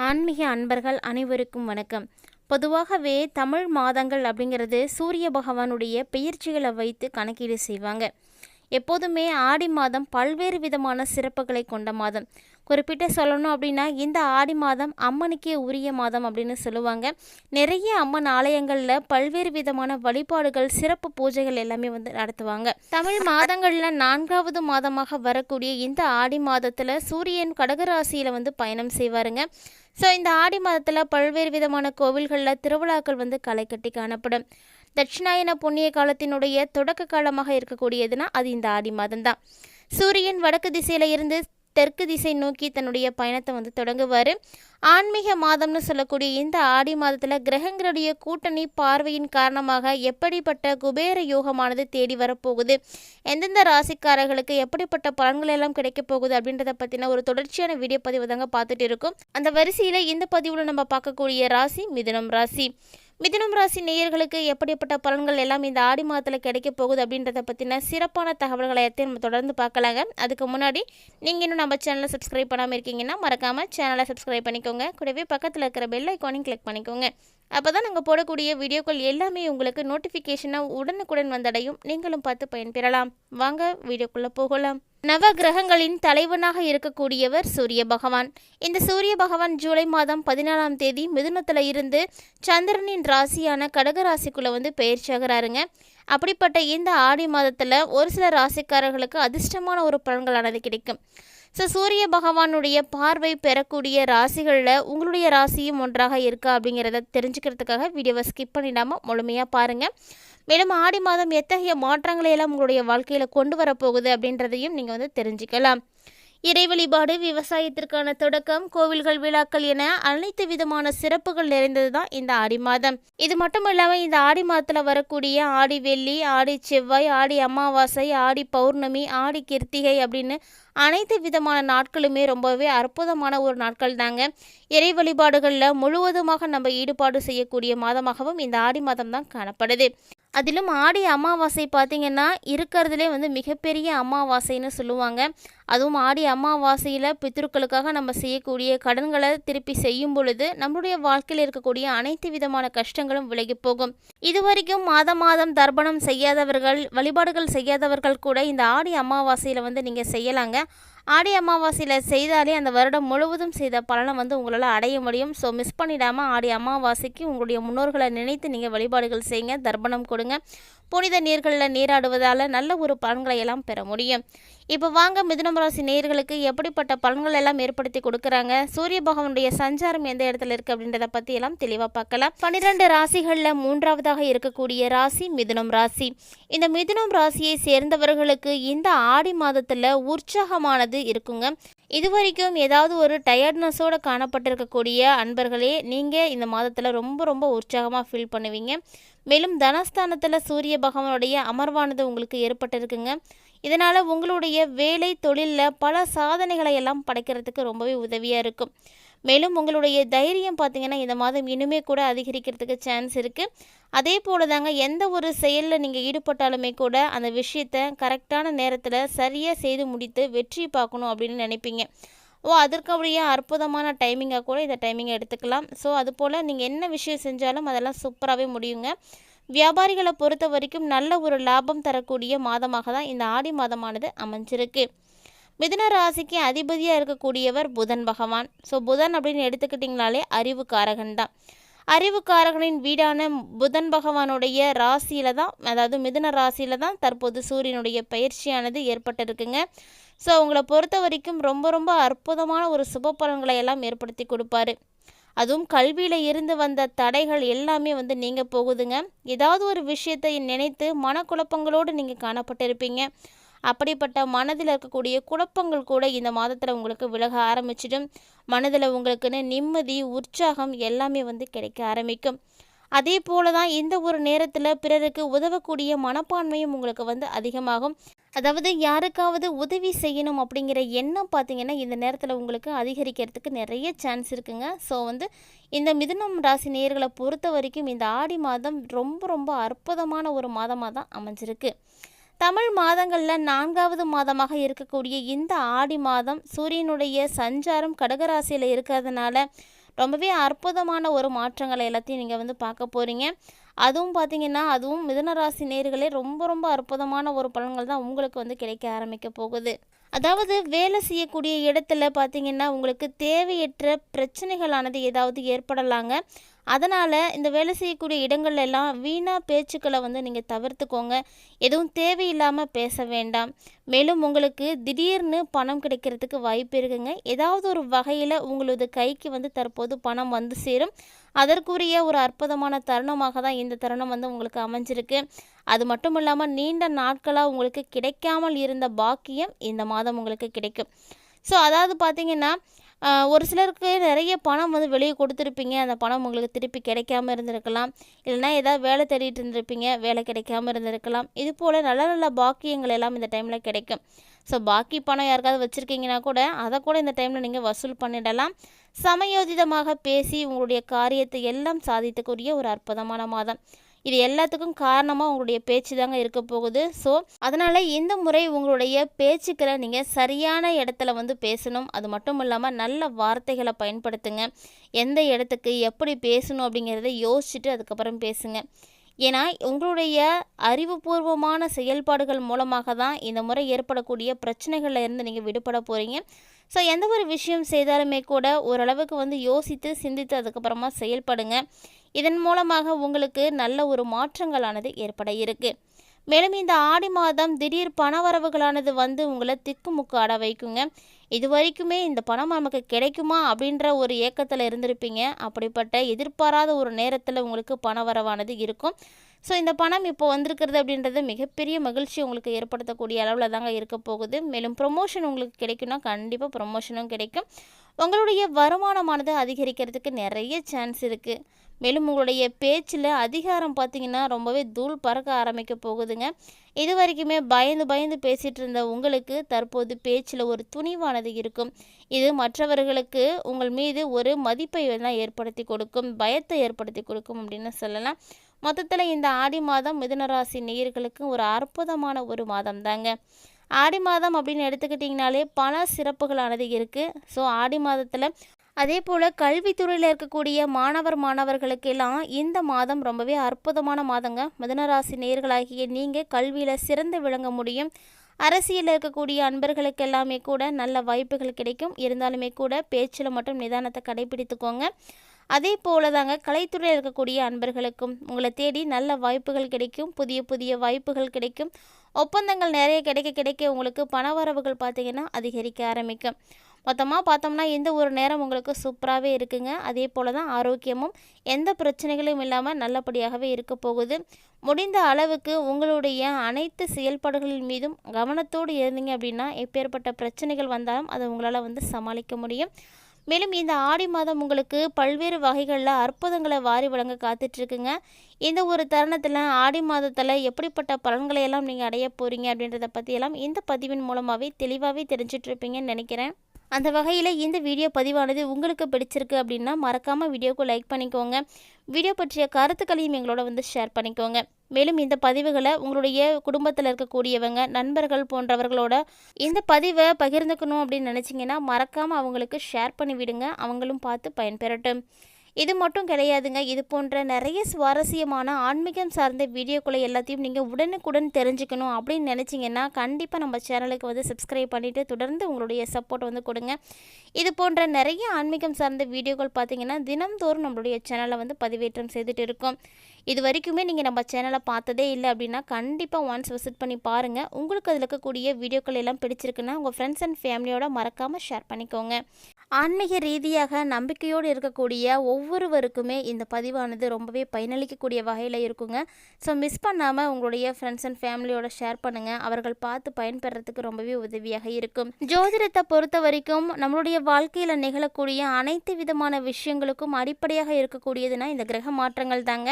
ஆன்மீக அன்பர்கள் அனைவருக்கும் வணக்கம். பொதுவாகவே தமிழ் மாதங்கள் அப்படிங்கிறது சூரிய பகவானுடைய பெயர்ச்சிகளை வைத்து கணக்கீடு செய்வாங்க. எப்போதுமே ஆடி மாதம் பல்வேறு விதமான சிறப்புகளை கொண்ட மாதம். குறிப்பிட்டு சொல்லணும் அப்படின்னா இந்த ஆடி மாதம் அம்மனுக்கே உரிய மாதம் அப்படின்னு சொல்லுவாங்க. நிறைய அம்மன் ஆலயங்களில் பல்வேறு விதமான வழிபாடுகள் சிறப்பு பூஜைகள் எல்லாமே வந்து நடத்துவாங்க. தமிழ் மாதங்களில் நான்காவது மாதமாக வரக்கூடிய இந்த ஆடி மாதத்தில் சூரியன் கடகராசியில் வந்து பயணம் செய்வாருங்க. ஸோ இந்த ஆடி மாதத்தில் பல்வேறு விதமான கோவில்களில் திருவிழாக்கள் வந்து களை கட்டி காணப்படும். தட்சிணாயன புண்ணிய காலத்தினுடைய தொடக்க காலமாக இருக்கக்கூடியதுன்னா அது இந்த ஆடி மாதம்தான். சூரியன் வடக்கு திசையில் இருந்து தெற்கு திசை நோக்கி தன்னுடைய பயணத்தை வந்து தொடங்குவார். ஆன்மீக மாதம்னு சொல்லக்கூடிய இந்த ஆடி மாதத்தில் கிரகங்களுடைய கூட்டணி பார்வையின் காரணமாக எப்படிப்பட்ட குபேர யோகமானது தேடி வரப்போகுது? எந்தெந்த ராசிக்காரர்களுக்கு எப்படிப்பட்ட பலன்கள் எல்லாம் கிடைக்க போகுது அப்படின்றத பற்றின ஒரு தொடர்ச்சியான வீடியோ பதிவு தாங்க பார்த்துட்டு இருக்கும். அந்த வரிசையில் இந்த பதிவில் நம்ம பார்க்கக்கூடிய ராசி மிதுனம் ராசி. மிதுனம் ராசி நேயர்களுக்கு எப்படிப்பட்ட பலன்கள் எல்லாம் இந்த ஆடி மாதத்தில் கிடைக்க போகுது அப்படின்றத பற்றின சிறப்பான தகவல்களை நம்ம தொடர்ந்து பார்க்கலாங்க. அதுக்கு முன்னாடி நீங்கள் இன்னும் நம்ம சேனலை சப்ஸ்கிரைப் பண்ணாமல் இருக்கீங்கன்னா மறக்காமல் சேனலை சப்ஸ்கிரைப் பண்ணிக்கோங்க. கூடவே பக்கத்தில் இருக்கிற பெல் ஐக்கானையும் கிளிக் பண்ணிக்கோங்க. அப்போ தான் நாங்கள் போடக்கூடிய வீடியோக்கள் எல்லாமே உங்களுக்கு நோட்டிஃபிகேஷனாக உடனுக்குடன் வந்தடையும். நீங்களும் பார்த்து பயன்பெறலாம். வாங்க வீடியோக்குள்ளே போகலாம். நவ கிரகங்களின் தலைவனாக இருக்கக்கூடியவர் சூரிய பகவான். இந்த சூரிய பகவான் ஜூலை மாதம் பதினாலாம் தேதி மிதுனத்தில் இருந்து சந்திரனின் ராசியான கடக ராசிக்குள்ளே வந்து பயிற்சியாகிறாருங்க அப்படிப்பட்ட இந்த ஆடி மாதத்தில் ஒரு சில ராசிக்காரர்களுக்கு அதிர்ஷ்டமான ஒரு பலன்களானது கிடைக்கும். ஸோ சூரிய பகவானுடைய பார்வை பெறக்கூடிய ராசிகளில் உங்களுடைய ராசியும் ஒன்றாக இருக்கா அப்படிங்கிறத தெரிஞ்சுக்கிறதுக்காக வீடியோவை ஸ்கிப் பண்ணிடாமல் முழுமையாக பாருங்கள் மேலும் ஆடி மாதம் எத்தகைய மாற்றங்களை எல்லாம் உங்களுடைய வாழ்க்கையில் கொண்டு வரப்போகுது அப்படின்றதையும் நீங்கள் வந்து தெரிஞ்சுக்கலாம். இறை வழிபாடு விவசாயத்திற்கான தொடக்கம் கோவில்கள் விழாக்கள் என அனைத்து விதமான சிறப்புகள் நிறைந்தது தான் இந்த ஆடி மாதம். இது மட்டும் இல்லாமல் இந்த ஆடி மாதத்தில் வரக்கூடிய ஆடி வெள்ளி ஆடி செவ்வாய் ஆடி அமாவாசை ஆடி பௌர்ணமி ஆடி கிருத்திகை அப்படின்னு அனைத்து விதமான நாட்களுமே ரொம்பவே அற்புதமான ஒரு நாட்கள் தாங்க. இறை வழிபாடுகளில் முழுவதுமாக நம்ம ஈடுபாடு செய்யக்கூடிய மாதமாகவும் இந்த ஆடி மாதம் தான் காணப்படுது. அதிலும் ஆடி அமாவாசை பார்த்திங்கன்னா இருக்கிறதுலே வந்து மிகப்பெரிய அமாவாசைன்னு சொல்லுவாங்க. அதுவும் ஆடி அமாவாசையில் பித்ருக்களுக்காக நம்ம செய்யக்கூடிய கடன்களை திருப்பி செய்யும் பொழுது நம்மளுடைய வாழ்க்கையில் இருக்கக்கூடிய அனைத்து விதமான கஷ்டங்களும் விலகி போகும். இதுவரைக்கும் மாதம் மாதம் தர்ப்பணம் செய்யாதவர்கள் வழிபாடுகள் செய்யாதவர்கள் கூட இந்த ஆடி அமாவாசையில் வந்து நீங்கள் செய்யலாங்க. ஆடி அமாவாசையில் செய்தாலே அந்த வருடம் முழுவதும் செய்த பலனை வந்து உங்களால் அடைய முடியும். ஸோ மிஸ் பண்ணிடாமல் ஆடி அமாவாசைக்கு உங்களுடைய முன்னோர்களை நினைத்து நீங்கள் வழிபாடுகள் செய்யுங்க தர்ப்பணம் கொடுங்க. புனித நீர்களில் நீராடுவதால் நல்ல ஒரு பலன்களை எல்லாம் பெற முடியும். இப்போ வாங்க மிதுனம் ராசி நேர்களுக்கு எப்படிப்பட்ட பலன்கள் எல்லாம் ஏற்படுத்தி கொடுக்குறாங்க? சூரிய பகவானுடைய சஞ்சாரம் எந்த இடத்துல இருக்குது அப்படின்றத பற்றி எல்லாம் தெளிவாக பார்க்கலாம். பன்னிரெண்டு ராசிகளில் மூன்றாவதாக இருக்கக்கூடிய ராசி மிதுனம் ராசி. இந்த மிதுனம் ராசியை சேர்ந்தவர்களுக்கு இந்த ஆடி மாதத்தில் உற்சாகமானது இருக்குங்க. இது வரைக்கும் ஏதாவது ஒரு டயர்ட்னஸோடு காணப்பட்டிருக்கக்கூடிய அன்பர்களே நீங்கள் இந்த மாதத்தில் ரொம்ப ரொம்ப உற்சாகமாக ஃபீல் பண்ணுவீங்க. மேலும் தனஸ்தானத்தில் சூரிய பகவானுடைய அமர்வானது உங்களுக்கு ஏற்பட்டிருக்குங்க. இதனால் உங்களுடைய வேலை தொழிலில் பல சாதனைகளை எல்லாம் படைக்கிறதுக்கு ரொம்பவே உதவியாக இருக்கும். மேலும் உங்களுடைய தைரியம் பார்த்திங்கன்னா இந்த மாதம் இனிமே கூட அதிகரிக்கிறதுக்கு சான்ஸ் இருக்குது அதே போல் தாங்க எந்த ஒரு செயலில் நீங்கள் ஈடுபட்டாலுமே கூட அந்த விஷயத்தை கரெக்டான நேரத்தில் சரியாக செய்து முடித்து வெற்றி பார்க்கணும் அப்படின்னு நினைப்பீங்க. ஓ அதற்கு அற்புதமான டைமிங்காக கூட இந்த டைமிங்கை எடுத்துக்கலாம். ஸோ அது போல் நீங்கள் என்ன விஷயம் செஞ்சாலும் அதெல்லாம் சூப்பராகவே முடியுங்க. வியாபாரிகளை பொறுத்த வரைக்கும் நல்ல ஒரு லாபம் தரக்கூடிய மாதமாக தான் இந்த ஆடி மாதமானது அமைஞ்சிருக்கு. மிதுன ராசிக்கு அதிபதியாக இருக்கக்கூடியவர் புதன் பகவான். ஸோ புதன் அப்படின்னு எடுத்துக்கிட்டிங்கனாலே அறிவுக்காரகன் தான். அறிவுக்காரகனின் வீடான புதன் பகவானுடைய ராசியில் தான் அதாவது மிதுன ராசியில் தான் தற்போது சூரியனுடைய பயிற்சியானது ஏற்பட்டிருக்குங்க. ஸோ அவங்கள பொறுத்த வரைக்கும் ரொம்ப ரொம்ப அற்புதமான ஒரு சுப பலன்களை எல்லாம் ஏற்படுத்தி கொடுப்பாரு. அதுவும் கல்வியில் இருந்து வந்த தடைகள் எல்லாமே வந்து நீங்கள் போகுதுங்க. ஏதாவது ஒரு விஷயத்தை நினைத்து மனக்குழப்பங்களோடு நீங்கள் காணப்பட்டிருப்பீங்க. அப்படிப்பட்ட மனதில் இருக்கக்கூடிய குழப்பங்கள் கூட இந்த மாதத்தில் உங்களுக்கு விலக ஆரம்பிச்சிடும். மனதில் உங்களுக்குன்னு நிம்மதி உற்சாகம் எல்லாமே வந்து கிடைக்க ஆரம்பிக்கும். அதே போல தான் இந்த ஒரு நேரத்தில் பிறருக்கு உதவக்கூடிய மனப்பான்மையும் உங்களுக்கு வந்து அதிகமாகும். அதாவது யாருக்காவது உதவி செய்யணும் அப்படிங்கிற எண்ணம் பார்த்தீங்கன்னா இந்த நேரத்தில் உங்களுக்கு அதிகரிக்கிறதுக்கு நிறைய சான்ஸ் இருக்குங்க. ஸோ வந்து இந்த மிதுனம் ராசி நேர்களை பொறுத்த வரைக்கும் இந்த ஆடி மாதம் ரொம்ப ரொம்ப அற்புதமான ஒரு மாதமாக தான் அமைஞ்சிருக்கு. தமிழ் மாதங்களில் நான்காவது மாதமாக இருக்கக்கூடிய இந்த ஆடி மாதம் சூரியனுடைய சஞ்சாரம் கடகராசியில் இருக்கிறதுனால ரொம்பவே அற்புதமான ஒரு மாற்றங்களை எல்லாத்தையும் நீங்கள் வந்து பார்க்க போகிறீங்க அதுவும் பார்த்தீங்கன்னா அதுவும் மிதனராசி நேர்களே ரொம்ப ரொம்ப அற்புதமான ஒரு பலன்கள் தான் உங்களுக்கு வந்து கிடைக்க ஆரம்பிக்க போகுது. அதாவது வேலை செய்யக்கூடிய இடத்துல பார்த்தீங்கன்னா உங்களுக்கு தேவையற்ற பிரச்சனைகளானது ஏதாவது ஏற்படலாங்க. அதனால் இந்த வேலை செய்யக்கூடிய இடங்கள் எல்லாம் வீணாக பேச்சுக்களை வந்து நீங்கள் தவிர்த்துக்கோங்க. எதுவும் தேவையில்லாமல் பேச வேண்டாம். மேலும் உங்களுக்கு திடீர்னு பணம் கிடைக்கிறதுக்கு வாய்ப்பு இருக்குங்க. ஏதாவது ஒரு வகையில் உங்களது கைக்கு வந்து தற்போது பணம் வந்து சேரும். அதற்குரிய ஒரு அற்புதமான தருணமாக தான் இந்த தருணம் வந்து உங்களுக்கு அமைஞ்சிருக்கு. அது மட்டும் இல்லாமல் நீண்ட நாட்களாக உங்களுக்கு கிடைக்காமல் இருந்த பாக்கியம் இந்த மாதம் உங்களுக்கு கிடைக்கும். ஸோ அதாவது பார்த்தீங்கன்னா ஒரு சிலருக்கு நிறைய பணம் வந்து வெளியே கொடுத்துருப்பீங்க. அந்த பணம் உங்களுக்கு திருப்பி கிடைக்காம இருந்திருக்கலாம். இல்லைன்னா ஏதாவது வேலை தேடிட்டு இருந்திருப்பீங்க. வேலை கிடைக்காம இருந்திருக்கலாம். இது போல் நல்ல நல்ல பாக்கியங்கள் எல்லாம் இந்த டைமில் கிடைக்கும். ஸோ பாக்கி பணம் யாருக்காவது வச்சுருக்கீங்கன்னா கூட அதை கூட இந்த டைமில் நீங்கள் வசூல் பண்ணிடலாம். சமயோஜிதமாக பேசி உங்களுடைய காரியத்தை எல்லாம் சாதித்துக்குரிய ஒரு அற்புதமான மாதம். இது எல்லாத்துக்கும் காரணமாக உங்களுடைய பேச்சு தாங்க இருக்க போகுது. ஸோ அதனால் இந்த முறை உங்களுடைய பேச்சுக்களை நீங்கள் சரியான இடத்துல வந்து பேசணும். அது மட்டும் இல்லாமல் நல்ல வார்த்தைகளை பயன்படுத்துங்க. எந்த இடத்துக்கு எப்படி பேசணும் அப்படிங்கிறத யோசிச்சுட்டு அதுக்கப்புறம் பேசுங்க. ஏன்னா உங்களுடைய அறிவுபூர்வமான செயல்பாடுகள் மூலமாக தான் இந்த முறை ஏற்படக்கூடிய பிரச்சனைகளில் இருந்து நீங்கள் விடுபட போகிறீங்க ஸோ எந்த ஒரு விஷயம் செய்தாலுமே கூட ஓரளவுக்கு வந்து யோசித்து சிந்தித்து அதுக்கப்புறமா செயல்படுங்க. இதன் மூலமாக உங்களுக்கு நல்ல ஒரு மாற்றங்களானது ஏற்பட இருக்கு. மேலும் இந்த ஆடி மாதம் திடீர் பணவரவுகளானது வந்து உங்களை திக்குமுக்கு ஆட வைக்குங்க. இது வரைக்குமே இந்த பணம் நமக்கு கிடைக்குமா அப்படின்ற ஒரு ஏக்கத்தில் இருந்திருப்பீங்க. அப்படிப்பட்ட எதிர்பாராத ஒரு நேரத்தில் உங்களுக்கு பண வரவானது இருக்கும். ஸோ இந்த பணம் இப்போ வந்திருக்கிறது அப்படின்றது மிகப்பெரிய மகிழ்ச்சி உங்களுக்கு ஏற்படுத்தக்கூடிய அளவில் தாங்க இருக்க போகுது. மேலும் ப்ரொமோஷன் உங்களுக்கு கிடைக்கும்னா கண்டிப்பாக ப்ரொமோஷனும் கிடைக்கும். உங்களுடைய வருமானமானது அதிகரிக்கிறதுக்கு நிறைய சான்ஸ் இருக்குது மேலும் உங்களுடைய பேச்சில் அதிகாரம் பார்த்தீங்கன்னா ரொம்பவே தூள் பறக்க ஆரம்பிக்க போகுதுங்க. இது வரைக்குமே பயந்து பயந்து பேசிகிட்டு இருந்த உங்களுக்கு தற்போது பேச்சில் ஒரு துணிவானது இருக்கும். இது மற்றவர்களுக்கு உங்கள் மீது ஒரு மதிப்பை தான் ஏற்படுத்தி கொடுக்கும் பயத்தை ஏற்படுத்தி கொடுக்கும் அப்படின்னு சொல்லலாம். மொத்தத்தில் இந்த ஆடி மாதம் மிதுனராசி நேயர்களுக்கு ஒரு அற்புதமான ஒரு மாதம் தாங்க. ஆடி மாதம் அப்படின்னு எடுத்துக்கிட்டிங்கனாலே பல சிறப்புகளானது இருக்குது ஸோ ஆடி மாதத்தில் அதே போல் கல்வித்துறையில் இருக்கக்கூடிய மாணவர் மாணவர்களுக்கெல்லாம் இந்த மாதம் ரொம்பவே அற்புதமான மாதங்க. மிதனராசி நேர்களாகிய நீங்கள் கல்வியில் சிறந்து விளங்க முடியும். அரசியலில் இருக்கக்கூடிய அன்பர்களுக்கு எல்லாமே கூட நல்ல வாய்ப்புகள் கிடைக்கும். இருந்தாலுமே கூட பேச்சில் மட்டும் நிதானத்தை கடைபிடித்துக்கோங்க. அதே போல தாங்க கலைத்துறையில் இருக்கக்கூடிய அன்பர்களுக்கும் உங்களை தேடி நல்ல வாய்ப்புகள் கிடைக்கும் புதிய புதிய வாய்ப்புகள் கிடைக்கும். ஒப்பந்தங்கள் நிறைய கிடைக்க கிடைக்க உங்களுக்கு பணவரவுகள் பார்த்தீங்கன்னா அதிகரிக்க ஆரம்பிக்கும். மொத்தமாக பார்த்தோம்னா இந்த ஒரு நேரம் உங்களுக்கு சூப்பராகவே இருக்குங்க. அதே போல் தான் ஆரோக்கியமும் எந்த பிரச்சனைகளும் இல்லாமல் நல்லபடியாகவே இருக்க போகுது. முடிந்த அளவுக்கு உங்களுடைய அனைத்து செயல்பாடுகளின் மீதும் கவனத்தோடு இருந்தீங்க அப்படின்னா எப்பேற்பட்ட பிரச்சனைகள் வந்தாலும் அதை உங்களால் வந்து சமாளிக்க முடியும். மேலும் இந்த ஆடி மாதம் உங்களுக்கு பல்வேறு வகைகளில் அற்புதங்களை வாரி வழங்க காத்துட்ருக்குங்க. இந்த ஒரு தருணத்தில் ஆடி மாதத்தில் எப்படிப்பட்ட பலன்களை எல்லாம் நீங்கள் அடைய போகிறீங்க அப்படின்றத பற்றியெல்லாம் இந்த பதிவின் மூலமாகவே தெளிவாகவே தெரிஞ்சிட்ருப்பீங்கன்னு நினைக்கிறேன். அந்த வகையில் இந்த வீடியோ பதிவானது உங்களுக்கு பிடிச்சிருக்கு அப்படின்னா மறக்காமல் வீடியோக்கு லைக் பண்ணிக்கோங்க. வீடியோ பற்றிய கருத்துக்களையும் எங்களோட வந்து ஷேர் பண்ணிக்கோங்க. மேலும் இந்த பதிவுகளை உங்களுடைய குடும்பத்தில் இருக்கக்கூடியவங்க நண்பர்கள் போன்றவர்களோட இந்த பதிவை பகிர்ந்துக்கணும் அப்படின்னு நினச்சிங்கன்னா மறக்காமல் அவங்களுக்கு ஷேர் பண்ணி விடுங்க. அவங்களும் பார்த்து பயன்பெறட்டும். இது மட்டும் கிடையாதுங்க. இது போன்ற நிறைய சுவாரஸ்யமான ஆன்மீகம் சார்ந்த வீடியோக்களை எல்லாத்தையும் நீங்கள் உடனுக்குடன் தெரிஞ்சுக்கணும் அப்படின்னு நினச்சிங்கன்னா கண்டிப்பாக நம்ம சேனலுக்கு வந்து சப்ஸ்கிரைப் பண்ணிவிட்டு தொடர்ந்து உங்களுடைய சப்போர்ட் வந்து கொடுங்க. இது போன்ற நிறைய ஆன்மீகம் சார்ந்த வீடியோக்கள் பார்த்தீங்கன்னா தினம்தோறும் நம்மளுடைய சேனலை வந்து பதிவேற்றம் செய்துட்டு இருக்கோம். இது வரைக்குமே நீங்கள் நம்ம சேனலை பார்த்ததே இல்லை அப்படின்னா கண்டிப்பாக ஒன்ஸ் விசிட் பண்ணி பாருங்கள் உங்களுக்கு அதில் இருக்கக்கூடிய வீடியோக்கள் எல்லாம் பிடிச்சிருக்குன்னா உங்கள் ஃப்ரெண்ட்ஸ் அண்ட் ஃபேமிலியோட மறக்காமல் ஷேர் பண்ணிக்கோங்க. ஆன்மீக ரீதியாக நம்பிக்கையோடு இருக்கக்கூடிய ஒவ்வொருவருக்குமே இந்த பதிவானது ரொம்பவே பயனளிக்கக்கூடிய வகையில் இருக்குங்க. ஸோ மிஸ் பண்ணாமல் உங்களுடைய ஃப்ரெண்ட்ஸ் அண்ட் ஃபேமிலியோட ஷேர் பண்ணுங்கள் அவர்கள் பார்த்து பயன்பெறத்துக்கு ரொம்பவே உதவியாக இருக்கும். ஜோதிடத்தை பொறுத்த வரைக்கும் நம்மளுடைய வாழ்க்கையில் நிகழக்கூடிய அனைத்து விதமான விஷயங்களுக்கும் அடிப்படையாக இருக்கக்கூடியதுன்னா இந்த கிரக மாற்றங்கள் தாங்க.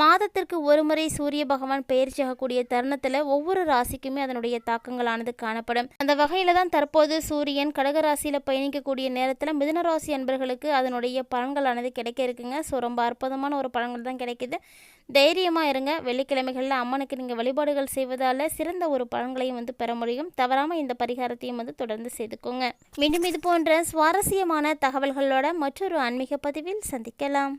மாதத்திற்கு ஒருமுறை சூரிய பகவான் பயிற்சியாகக்கூடிய தருணத்தில் ஒவ்வொரு ராசிக்குமே அதனுடைய தாக்கங்களானது காணப்படும். அந்த வகையில் தான் தற்போது சூரியன் கடகராசியில் பயணிக்கக்கூடிய நேரத்தில் மிதுன ராசி அன்பர்களுக்கு அதனுடைய பலன்களானது கிடைக்க இருக்குங்க. ஸோ ரொம்ப அற்புதமான ஒரு பலன்கள் தான் கிடைக்கிது. தைரியமாக இருங்க. வெள்ளிக்கிழமைகளில் அம்மனுக்கு நீங்கள் வழிபாடுகள் செய்வதால் சிறந்த ஒரு பலன்களையும் வந்து பெற முடியும். தவறாமல் இந்த பரிகாரத்தையும் வந்து தொடர்ந்து செய்துக்கோங்க. மீண்டும் இது போன்ற சுவாரஸ்யமான தகவல்களோட மற்றொரு ஆன்மீக பதிவில் சந்திக்கலாம்.